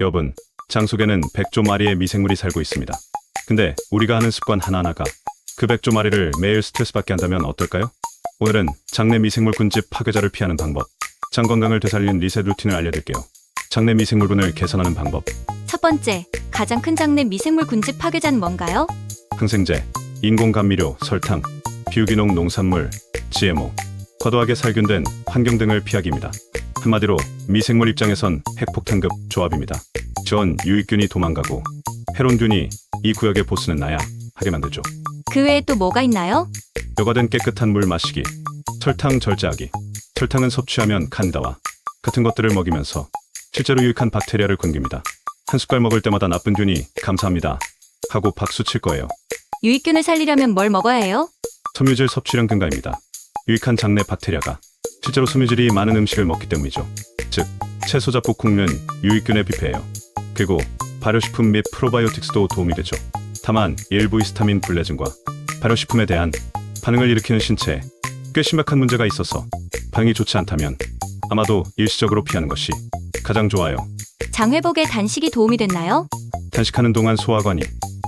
여분, 장 속에는 백조 마리의 미생물이 살고 있습니다. 근데 우리가 하는 습관 하나하나가 그 백조 마리를 매일 스트레스 받게 한다면 어떨까요? 오늘은 장내 미생물 군집 파괴자를 피하는 방법, 장 건강을 되살리는 리셋 루틴을 알려드릴게요. 장내 미생물군을 개선하는 방법, 첫 번째, 가장 큰 장내 미생물 군집 파괴자는 뭔가요? 항생제, 인공감미료, 설탕, 비유기농 농산물, GMO, 과도하게 살균된 환경 등을 피하기입니다. 한마디로 미생물 입장에선 핵폭탄급 조합입니다. 전 유익균이 도망가고 해론균이 이 구역의 보스는 나야 하게 만들죠. 그 외에 또 뭐가 있나요? 여과된 깨끗한 물 마시기, 설탕 절제하기. 설탕은 섭취하면 간다와 같은 것들을 먹이면서 실제로 유익한 박테리아를 끊깁니다. 한 숟갈 먹을 때마다 나쁜 균이 감사합니다 하고 박수 칠 거예요. 유익균을 살리려면 뭘 먹어야 해요? 섬유질 섭취량 증가입니다. 유익한 장내 박테리아가 실제로 섬유질이 많은 음식을 먹기 때문이죠. 즉, 채소 잡곡 콩은 유익균에 비폐해요. 그리고 발효식품 및 프로바이오틱스도 도움이 되죠. 다만 일부 히스타민 불내증과 발효식품에 대한 반응을 일으키는 신체에 꽤 심각한 문제가 있어서 반응이 좋지 않다면 아마도 일시적으로 피하는 것이 가장 좋아요. 장 회복에 단식이 도움이 됐나요? 단식하는 동안 소화관이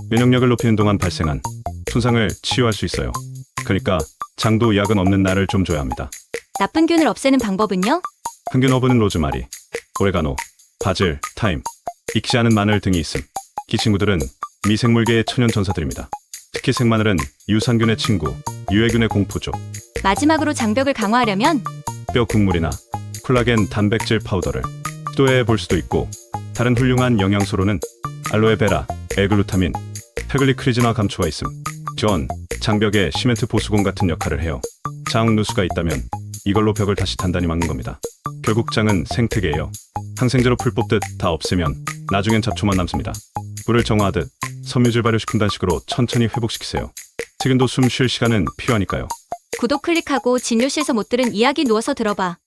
면역력을 높이는 동안 발생한 손상을 치유할 수 있어요. 그러니까 장도 약은 없는 날을 좀 줘야 합니다. 나쁜 균을 없애는 방법은요? 평균 허브는 로즈마리, 오레가노, 바질, 타임, 익지 않은 마늘 등이 있음. 이 친구들은 미생물계의 천연 전사들입니다. 특히 생마늘은 유산균의 친구, 유해균의 공포죠. 마지막으로 장벽을 강화하려면 뼈 국물이나 콜라겐 단백질 파우더를 시도해 볼 수도 있고 다른 훌륭한 영양소로는 알로에베라, 엘글루타민, 페글리크리즈나 감초가 있음. 전 장벽에 시멘트 보수공 같은 역할을 해요. 장 누수가 있다면 이걸로 벽을 다시 단단히 막는 겁니다. 결국 장은 생태계예요. 항생제로 풀 뽑듯 다 없애면 나중엔 잡초만 남습니다. 물을 정화하듯 섬유질 발효시킨 단식으로 천천히 회복시키세요. 지금도 숨 쉴 시간은 필요하니까요. 구독 클릭하고 진료실에서 못 들은 이야기 누워서 들어봐.